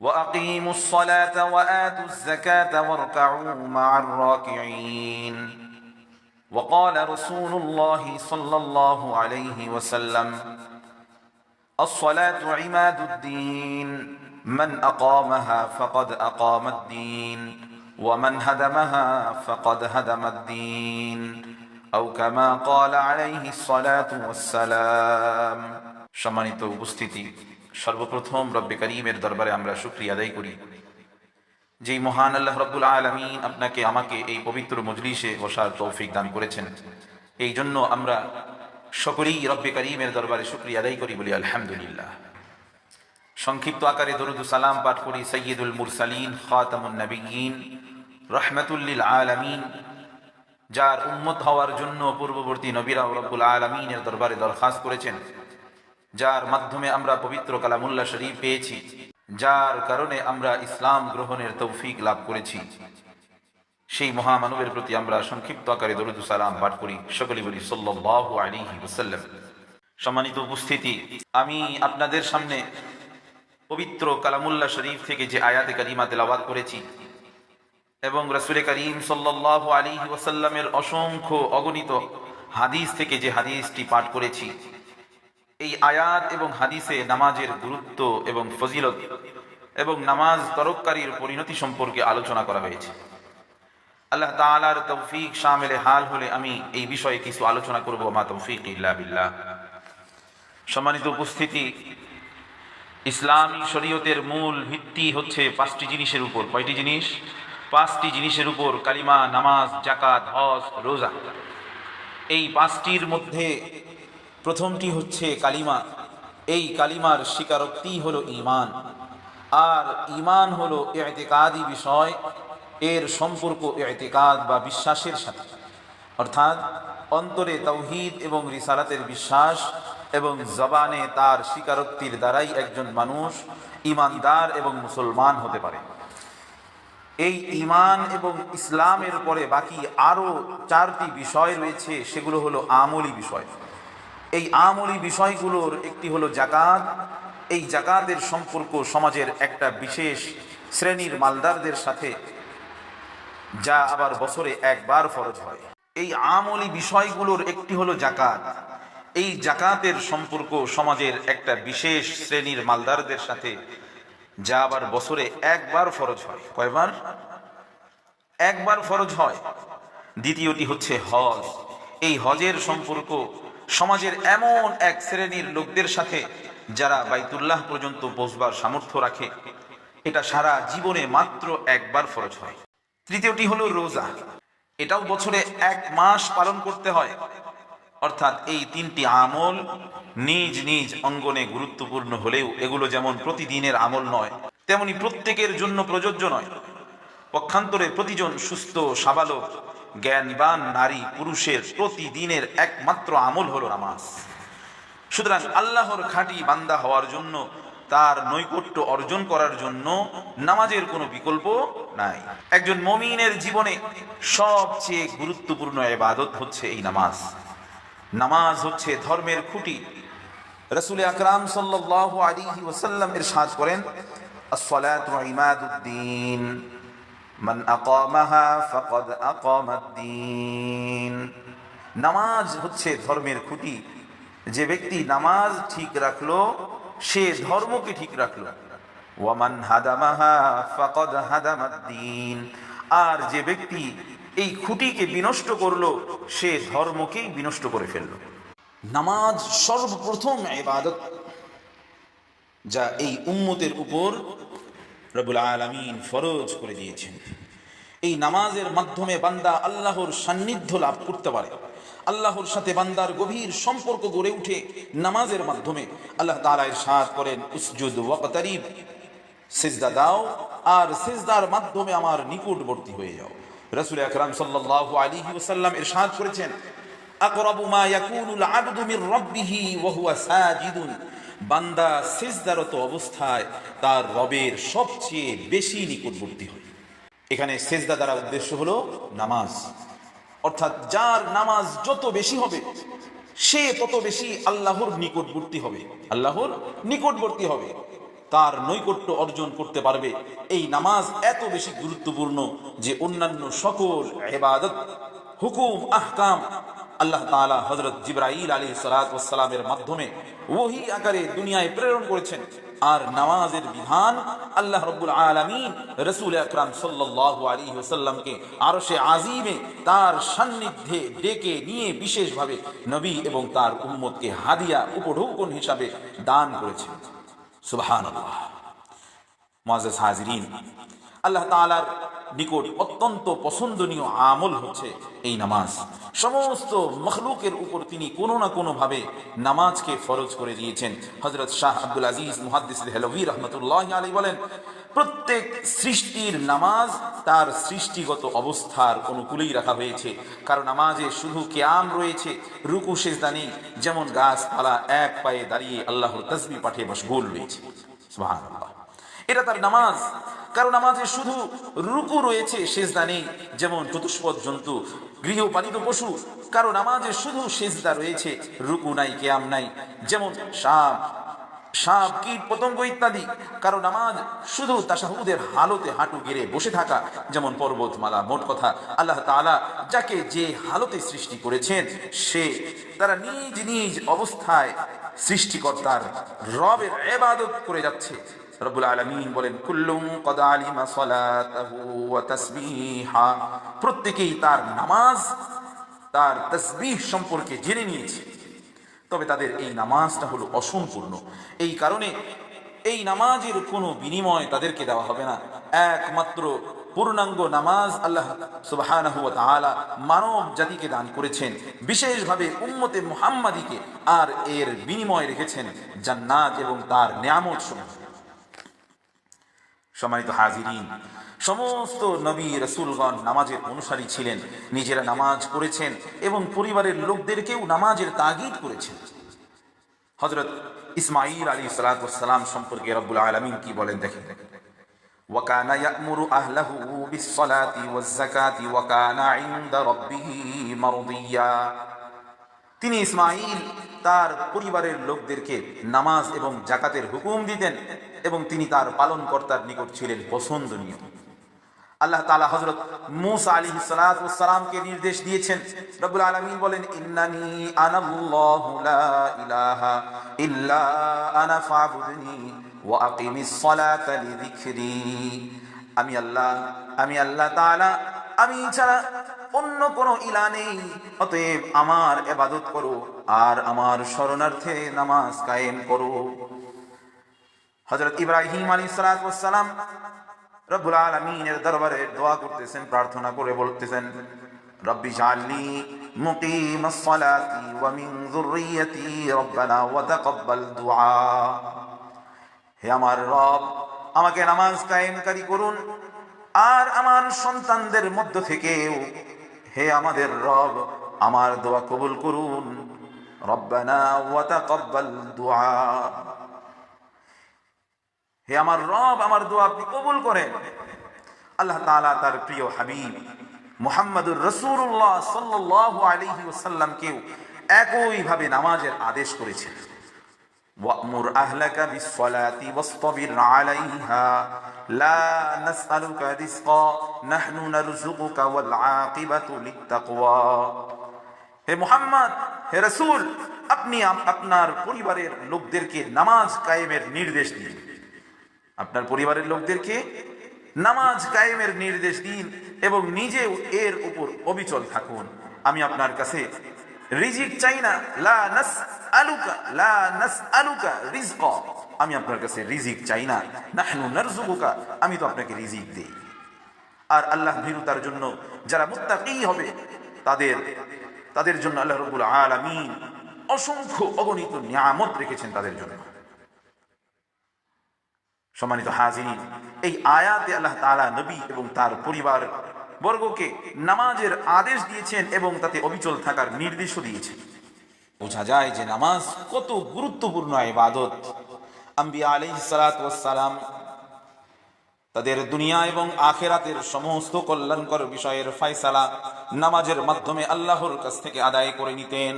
وأقيموا الصلاة وآتوا الزكاة واركعوا مع الراكعين وقال رسول الله صلى الله عليه وسلم الصلاة عماد الدين من أقامها فقد أقام الدين ومن هدمها فقد هدم الدين أو كما قال عليه الصلاة والسلام সম্মানিত উপস্থিতি সর্বপ্রথম রব্বে করিমের দরবারে আমরা শুক্রিয়া আদায় করি। যেই মহান আল্লাহ রব্বুল আলমিন আপনাকে, আমাকে এই পবিত্র মজলিসে বসার তৌফিক দান করেছেন। এই জন্য আমরা সকলেই রব্বে করিমের দরবারে শুক্রিয়া আদায় করি বলি আলহামদুলিল্লাহ। সংক্ষিপ্ত আকারে দরুদু সালাম পাঠ করি সৈয়দুল মুরসালিন, খাতামুন নবীন রহমতুল্লিল আলমিন, যার উম্মত হওয়ার জন্য পূর্ববর্তী নবীরা রব্বুল আলমিনের দরবারে দরখাস্ত করেছেন। যার মাধ্যমে আমরা পবিত্র কালামুল্লাহ শরীফ পেয়েছি, যার কারণে আমরা ইসলাম গ্রহণের তৌফিক লাভ করেছি। সেই মহামানবের প্রতি আমরা সংক্ষিপ্ত আকারে দরুদু সালাম পাঠ করি। সকলে বলি, সাল্লাল্লাহু আলাইহি ওয়াসাল্লাম। সম্মানিত উপস্থিতি, আমি আপনাদের সামনে পবিত্র কালামুল্লাহ শরীফ থেকে যে আয়াতে কারিমা তেলাওয়াত করেছি এবং রসুলে করিম সাল্লাল্লাহু আলী ওয়াসাল্লামের অসংখ্য অগণিত হাদিস থেকে যে হাদিসটি পাঠ করেছি এই আয়াত এবং হাদিসে নামাজের গুরুত্ব এবং ফজিলত এবং নামাজ তরককারীর পরিণতি সম্পর্কে আলোচনা করা হয়েছে। আল্লাহ তাআলার তৌফিক শামিলে হাল হলে আমি এই বিষয়ে কিছু আলোচনা করব। মা তৌফিক ইল্লা বিল্লাহ। সম্মানিত উপস্থিতি, ইসলামী শরীয়তের মূল ভিত্তি হচ্ছে পাঁচটি জিনিসের উপর। কয়টি জিনিস? পাঁচটি জিনিসের উপর কালিমা, নামাজ জাকাত হজ, রোজা। এই পাঁচটির মধ্যে প্রথমটি হচ্ছে কালিমা। এই কালিমার স্বীকারোক্তি হলো ইমান আর ইমান হলো এতেকাদি বিষয়, এর সম্পর্ক এতেকাদ বা বিশ্বাসের সাথে। অর্থাৎ অন্তরে তৌহিদ এবং রিসালাতের বিশ্বাস এবং জবানে তার স্বীকারোক্তির দ্বারাই একজন মানুষ ইমানদার এবং মুসলমান হতে পারে। এই ইমান এবং ইসলামের পরে বাকি আরও চারটি বিষয় রয়েছে, সেগুলো হলো আমলি বিষয়। এই আমলি বিষয়গুলোর একটি হলো জাকাত এই জাকাতের সম্পর্ক সমাজের একটা বিশেষ শ্রেণির মালদারদের সাথে, যা আবার বছরে একবার ফরজ হয়। এই আমলি বিষয়গুলোর একটি হলো জাকাত এই জাকাতের সম্পর্ক সমাজের একটা বিশেষ শ্রেণির মালদারদের সাথে, যা আবার বছরে একবার ফরজ হয়। কয়বার? একবার ফরজ হয়। দ্বিতীয়টি হচ্ছে হজ। এই হজের সম্পর্ক সমাজের এমন এক শ্রেণির লোকদের সাথে যারা বাইতুল্লাহ পর্যন্ত বসবার সামর্থ্য রাখে, এটা সারা জীবনে মাত্র একবার ফরজ হয়। তৃতীয়টি হলো রোজা। এটাও বছরে এক মাস পালন করতে হয়। অর্থাৎ এই তিনটি আমল নিজ নিজ অঙ্গনে গুরুত্বপূর্ণ হলেও এগুলো যেমন প্রতিদিনের আমল নয়, তেমনি প্রত্যেকের জন্য প্রযোজ্য নয়। পক্ষান্তরে প্রতিজন সুস্থ সাবালক জ্ঞানবান নারী পুরুষের প্রতিদিনের একমাত্র আমল হলো নামাজ। সুতরাং আল্লাহর খাঁটি বান্দা হওয়ার জন্য, তার নৈকট্য অর্জন করার জন্য নামাজের কোনো বিকল্প নাই। একজন মমিনের জীবনে সবচেয়ে গুরুত্বপূর্ণ এবাদত হচ্ছে এই নামাজ। নামাজ হচ্ছে ধর্মের খুঁটি। রসুল আকরাম সাল্লাল্লাহু আলাইহি ওয়াসাল্লাম ইরশাদ করেন as-salatu ইমাদুদ্দিন। মান আকামাহা ফাকাদ আকামাদ্দিন। নামাজ হচ্ছে ধর্মের খুঁটি। যে ব্যক্তি নামাজ ঠিক রাখল, সে ধর্মকে ঠিক রাখল। ওয়ামান হাদামাহা ফাকাদ হাদামাদ্দিন। আর যে ব্যক্তি এই খুঁটিকে বিনষ্ট করল, সে ধর্মকেই বিনষ্ট করে ফেলল। নামাজ সর্বপ্রথম ইবাদত, যা এই উম্মতের উপর রবুল আলমিন ফরজ করে দিয়েছেন। এই নামাজের মাধ্যমে বান্দা আল্লাহর সান্নিধ্য লাভ করতে পারে। আল্লাহর সাথে বান্দার গভীর সম্পর্ক গড়ে উঠে নামাজের মাধ্যমে আল্লাহ তালা ইরশাদ করেন, উসজুদ ওয়াকতারিব, সিজদা দাও আর সিজদার মাধ্যমে আমার নিকটবর্তী হয়ে যাও। রাসূল আকরাম সাল্লাল্লাহু আলাইহি ওয়াসাল্লাম ইরশাদ করেছেন, আকরাবু মা ইয়াকুনুল আবদু মির রাব্বিহি ওয়া হুয়া সাজিদুন। বান্দা সিজদারত অবস্থায় তার রবের সবচেয়ে বেশি নিকটবর্তী হয়। এখানে সেজদা দ্বারা উদ্দেশ্য হলো নামাজ। অর্থাৎ যার নামাজ যত বেশি হবে, সে তত বেশি আল্লাহর নিকটবর্তী হবে। আল্লাহর নিকটবর্তী হবে। তার নৈকট্য অর্জন করতে পারবে। এই নামাজ এত বেশি গুরুত্বপূর্ণ যে অন্যান্য সকল এবাদত হুকুম, আহকাম আল্লাহ তাআলা হযরত জিবরাইল আলাইহিস সালামের মাধ্যমে ওহী আকারে দুনিয়ায় প্রেরণ করেছেন। আর নামাজের বিধান আল্লাহ রব্বুল আলামিন রাসূল আকরাম সাল্লাল্লাহু আলাইহি ওয়াসাল্লামকে আরশে আজিমে তার সান্নিধ্যে ডেকে নিয়ে বিশেষভাবে নবী এবং তার উম্মতকে হাদিয়া উপঢৌকন হিসাবে দান করেছেন। মুআজ্জাজ হাজিরিন, আল্লাহ তাআলার নিকট অত্যন্ত পছন্দনীয় আমল হচ্ছে এই নামাজ। সমস্ত মখলুকের উপর তিনি কোনো না কোনো ভাবে নামাজকে ফরজ করে দিয়েছেন। হজরত শাহ আব্দুল আজিজ মুহাদ্দিস হেলভি রহমতুল্লাহ আলী বলেন, প্রত্যেক সৃষ্টির নামাজ তার সৃষ্টিগত অবস্থার অনুকূলেই রাখা হয়েছে। কারণ নামাজে শুধু কেয়াম রয়েছে, রুকু সেজদা নেই, যেমন গাছপালা এক পায়ে দাঁড়িয়ে আল্লাহর তসবি পাঠে মশগুল রয়েছে। সুবহানাল্লাহ। এটা তার নামাজ। কারণ নামাজে শুধু রুকু রয়েছে, সেজদা নেই। যেমন চতুষ্পদ জন্তু, গৃহপালিত পশু, কারও নামাজে শুধু সেজদা রয়েছে, রুকু নাই, কেয়াম নাই। যেমন সাপ সাপ, কীট, পতঙ্গ ইত্যাদি। কারও নামাজ শুধু তাসাহুদের হালতে হাঁটু গেড়ে বসে থাকা, যেমন পর্বতমালা, মোট কথা। আল্লাহ তাআলা যাকে যে হালতে সৃষ্টি করেছেন, সে তারা নিজ নিজ অবস্থায় সৃষ্টিকর্তার রবের এবাদত করে যাচ্ছে। রব্বুল আলামিন বলেন, কুল্লুম প্রত্যেকেই তার নামাজ, তার তসবিহ সম্পর্কে জেনে নিয়েছে। তবে তাদের এই নামাজটা হলো অসম্পূর্ণ। এই কারণে এই নামাজের কোনো বিনিময় তাদেরকে দেওয়া হবে না। একমাত্র পূর্ণাঙ্গ নামাজ আল্লাহ তাআলা মানব জাতিকে দান করেছেন। বিশেষভাবে উম্মতে মুহাম্মাদিকে। আর এর বিনিময় রেখেছেন জান্নাত এবং তার নিয়ামত সমূহ। সম্মানিত হাজিরিন সমস্ত নবী রসুলগণ নামাজের অনুসারী ছিলেন নিজেরা নামাজ পড়েছেন এবং পরিবারের লোকদেরকেও নামাজের তাগিদ করেছেন হজরত ইসমাইল আলী সালাম সম্পর্কে রব্বুল আলমিন কি বলেন দেখেন وكان يأمر أهله بالصلاة والزكاة وكان عند ربه مرضيا তিনি ইসমাইল তার পরিবারের লোকদেরকে নামাজ এবং জাকাতের হুকুম দিতেন এবং তিনি তার পালনকর্তার নিকট ছিলেন পছন্দনীয়। আল্লাহ তাআলা হযরত মূসা আলাইহিস সালাতু সালামকে নির্দেশ দিয়েছেন, রব্বুল আলামিন বলেন, ইন্নানি ইলাহা ইল্লা আমি আল্লাহ আমি আল্লাহ তাআলা আমি ছাড়া অন্য কোনো ইলা নেই। অতএব আমার এবাদত করো আর আমার শরণার্থে নামাজ কায়েম করো। হজরত ইব্রাহিম আলী সালাম রব্বুল আলমিনের দরবারে দোয়া করতেছেন, প্রার্থনা করে বলতেছেন, রব্বি জালি মুকিম সালাতি ওয়া মিন যুররিয়াতি রব্বানা ওয়া তাকাব্বাল দুআ। হে আমার রব, আমাকে নামাজ কায়েমকারী করুন। আর আমার সন্তানদের মধ্য থেকেও, হে আমাদের রব, আমার দোয়া কবুল করুন। হে আমার রব, আমার দোয়া আপনি কবুল করেন। আল্লাহ তাআলা তার প্রিয় হাবিব মুহাম্মদুর রসুল্লাহ সাল্লাল্লাহু আলাইহি একইভাবে নামাজের আদেশ করেছেন। আহলাকা বিসসালাতি ওয়াসতাবির আলাইহা লা নাসআলুকা রিজকা নাহনু নারযুকুকা ওয়াল আকিবাতু লিত্তাকওয়া হে মুহাম্মদ, হে রাসূল, আপনি আপনার পরিবারের লোকদেরকে নামাজ কায়েমের নির্দেশ দিন। আপনার পরিবারের লোকদেরকে নামাজ কায়েমের নির্দেশ দিন এবং নিজেও এর উপর অবিচল থাকুন। আমি আপনার কাছে রিজিক চাই না। লা নাস আলুকা লা নাস আলুকা রিজক। আমি আপনার কাছে রিজিক চাই না। নাহনু নারজুকুকা আমি তো আপনাকে রিজিক দেই। আর আল্লাহ ভীরুতার জন্য যারা মুত্তাকি হবে, তাদের তাদের জন্য আল্লাহ রব্বুল আলামিন অসংখ্য অগণিত নিয়ামত রেখেছেন তাদের জন্য। সম্মানিত হাজিরিন, এই আয়াতে আল্লাহ তাআলা নবী এবং তার পরিবার বর্গকে নামাজের আদেশ দিয়েছেন এবং তাতে অবিচল থাকার নির্দেশও দিয়েছেন। বোঝা যায় যে নামাজ কত গুরুত্বপূর্ণ ইবাদত। আম্বিয়া সালাতু সালাম তাদের দুনিয়া এবং আখেরাতের সমস্ত কল্যাণকর বিষয়ের ফয়সালা নামাজের মাধ্যমে আল্লাহর কাছ থেকে আদায় করে নিতেন।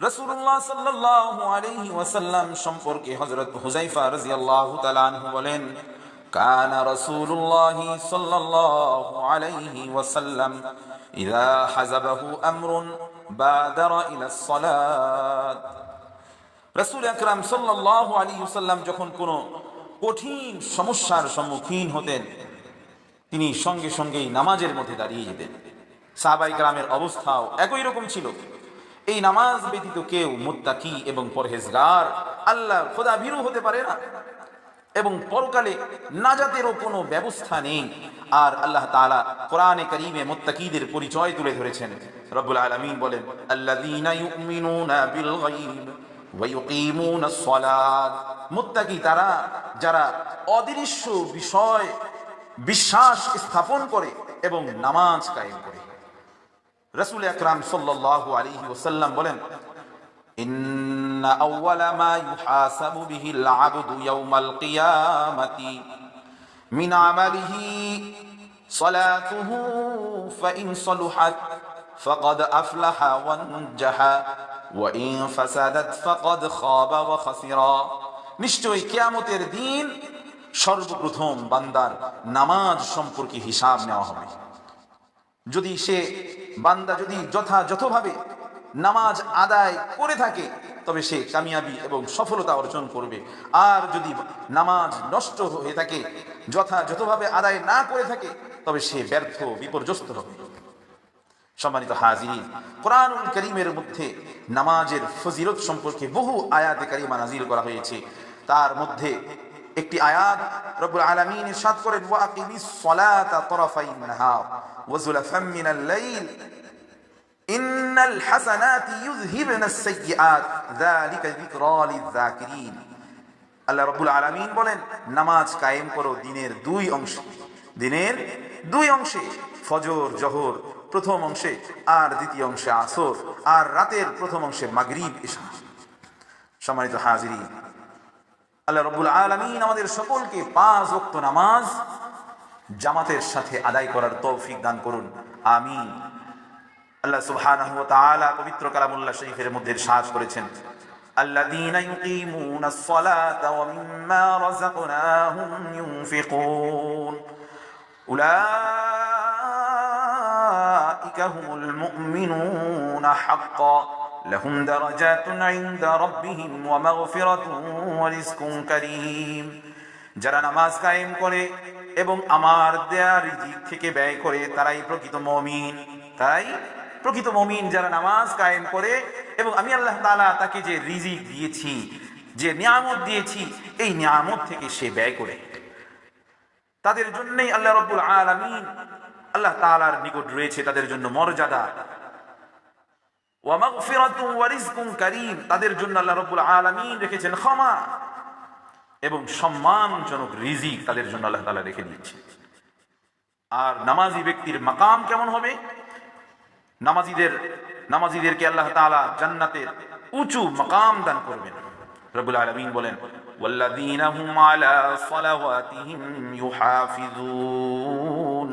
রাসূলুল্লাহ সাল্লাল্লাহু আলাইহি ওয়াসাল্লাম সম্পর্কে হজরত হুজাইফা রাদিয়াল্লাহু তাআলা আনহু বলেন كان رسول الله صلى الله عليه وسلم إذا حزبه أمر بادر إلى الصلاة রসুল আকরাম সাল্লাহ আলী সাল্লাম যখন কোনো কঠিন সমস্যার সম্মুখীন হতেন তিনি সঙ্গে সঙ্গেই নামাজের মধ্যে দাঁড়িয়ে যেতেন সাহাবাই গ্রামের অবস্থাও একই রকম ছিল এই নামাজ ব্যতীত কেউ মুত্তাকি এবং পরহেজগার আল্লাহ খোদা ভীরু হতে পারে না এবং পরকালে নাজাতেরও কোনো ব্যবস্থা নেই। আর আল্লাহ তাআলা কোরআনে করিমে মুত্তাকিদের পরিচয় তুলে ধরেছেন। রব্বুল আলামিন বলেন, আল্লাযীনা তারা, যারা অদৃশ্য বিষয়, বিশ্বাস স্থাপন করে এবং নামাজ কায়েম করে। রাসূল আকরাম সাল্লাল্লাহু আলাইহি ওয়াসাল্লাম বলেন إن أول ما يحاسب به العبد يوم القيامة من عمله صلاته فإن صلحت فقد أفلح وانجح وإن فسدت فقد خاب وخسر নিশ্চয়ই কিয়ামতের দিন সর্বপ্রথম বান্দার নামাজ সম্পর্কে হিসাব নেওয়া হবে যদি সে বান্দা যদি যথাযথভাবে নামাজ আদায় করে থাকে, তবে সে কামিয়াবি এবং সফলতা অর্জন করবে। আর যদি নামাজ নষ্ট হয়ে থাকে, যথাযথভাবে আদায় না করে থাকে, তবে সে ব্যর্থ, বিপর্যস্ত হবে। সম্মানিত হাজির কোরআনুল করিমের মধ্যে নামাজের ফজিলত সম্পর্কে বহু আয়াতে কারিমা নাজিল করা হয়েছে। তার মধ্যে একটি আয়াত রব্বুল আলামিন ইরশাদ করেন ওয়াকিমিস সালাতা তরাফাইন নাহার ওয়া যুলাফাম মিনাল লাইল। ইন্নাল হাসানাতি ইউযহিবনাস সাইয়্যাত যালিকা যিকরা লিয-যাকিরিন আল্লাহ রাব্বুল আলামিন বলেন, নামাজ কায়েম করো দিনের দুই অংশে। দিনের দুই অংশে ফজর, জহর, প্রথম অংশে আর দ্বিতীয় অংশে আসর, আর রাতের প্রথম অংশে মাগরিব, ইশা। সম্মানিত হাজিরি আল্লাহ রব্বুল আলমিন আমাদের সকলকে পাঁচ ওয়াক্ত নামাজ জামাতের সাথে আদায় করার তৌফিক দান করুন। আমিন। আল্লাহ সুবহানাহু ওয়া তাআলা পবিত্র কালামুল্লাহ শরীফের মধ্যে ইরশাদ করেছেন الذين يقيمون الصلاة ومما رزقناهم ينفقون أولئك هم المؤمنون حقا لهم درجات عند ربهم ومغفرة ورزق كريم যারা নামাজ কায়েম করে এবং আমার দেয়া রিজিক থেকে ব্যয় করে তারাই প্রকৃত মমিন তাই প্রকৃত মমিন যারা নামাজ কায়েম করে এবং আমি আল্লাহ তাআলা তাকে যে রিজিক দিয়েছি, যে নিয়ামত দিয়েছি, এই নিয়ামত থেকে সে ব্যয় করে। তাদের জন্যই আল্লাহ রব্বুল আলামিন আল্লাহ তালার নিকট রয়েছে তাদের জন্য মর্যাদা। তাদের জন্য আল্লাহ রব্বুল আলামিন রেখেছেন ক্ষমা এবং সম্মানজনক রিজিক তাদের জন্য আল্লাহ তাআলা রেখে দিয়েছে আর নামাজি ব্যক্তির মাকাম কেমন হবে? নামাজিদের নামাজিদেরকে আল্লাহ তাআলা জান্নাতের উঁচু মাকাম দান করবেন রব্বুল আলামিন বলেন والذين هم على صلواتهم يحافظون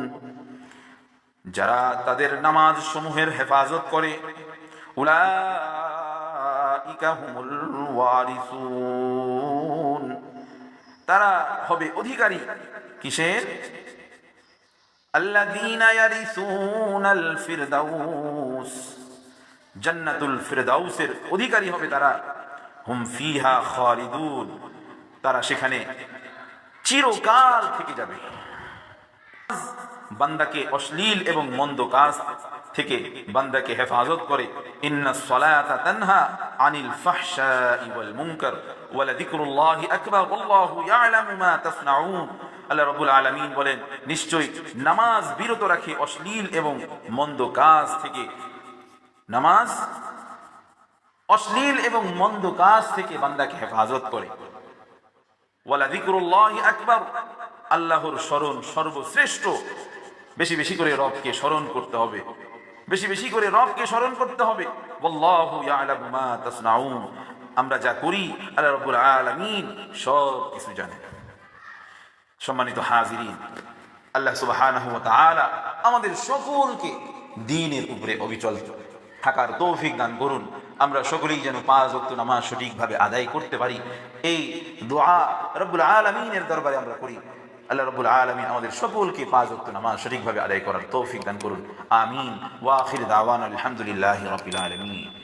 যারা তাদের নামাজ সমূহের হেফাজত করে উলাইকা হুমুল ওয়ারিসুন তারা হবে অধিকারী কিসের আল্লাযীনা অধিকারী হবে তারা। হুম ফিহা খালিদুন তারা সেখানে চিরকাল থেকে যাবে। বান্দাকে অশ্লীল এবং মন্দ কাজ থেকে বান্দাকে হেফাজত করে। ইন্না সলাতা তানহা আনিল ফাহশাই ওয়াল মুনকার। ওয়া লাযিকরুল্লাহি আকবার। আল্লাহু ইয়ালামু মা তাসনাউন। আল্লাহ রাব্বুল আলামিন বলেন, নিশ্চয়ই নামাজ বিরত রাখে অশ্লীল এবং মন্দ কাজ থেকে। নামাজ অশ্লীল এবং মন্দ কাজ থেকে বান্দাকে হেফাজত করে। আল্লাহর স্মরণ সর্বশ্রেষ্ঠ। বেশি বেশি করে রবকে স্মরণ করতে হবে। বেশি বেশি করে রবকে স্মরণ করতে হবে। আমরা যা করি, আল্লাহ রবুল আলামিন সব কিছু জানেন। সম্মানিত হাজিরিন, আল্লাহ ওয়া আমাদের সকলকে দিনের উপরে অবিচল থাকার তৌফিক দান করুন। আমরা সকলেই যেন পাঁচ ওয়াক্ত নামাজ সঠিকভাবে আদায় করতে পারি। এই দোয়া রব্বুল আলামিনের দরবারে আমরা করি। আল্লাহ রব্বুল আলামিন আমাদের সকলকে পাঁচ ওয়াক্ত নামাজ সঠিকভাবে আদায় করার তৌফিক দান করুন। আমিন। ওয়া আখির দাওয়ানা আলহামদুলিল্লাহি রাব্বিল আলামিন।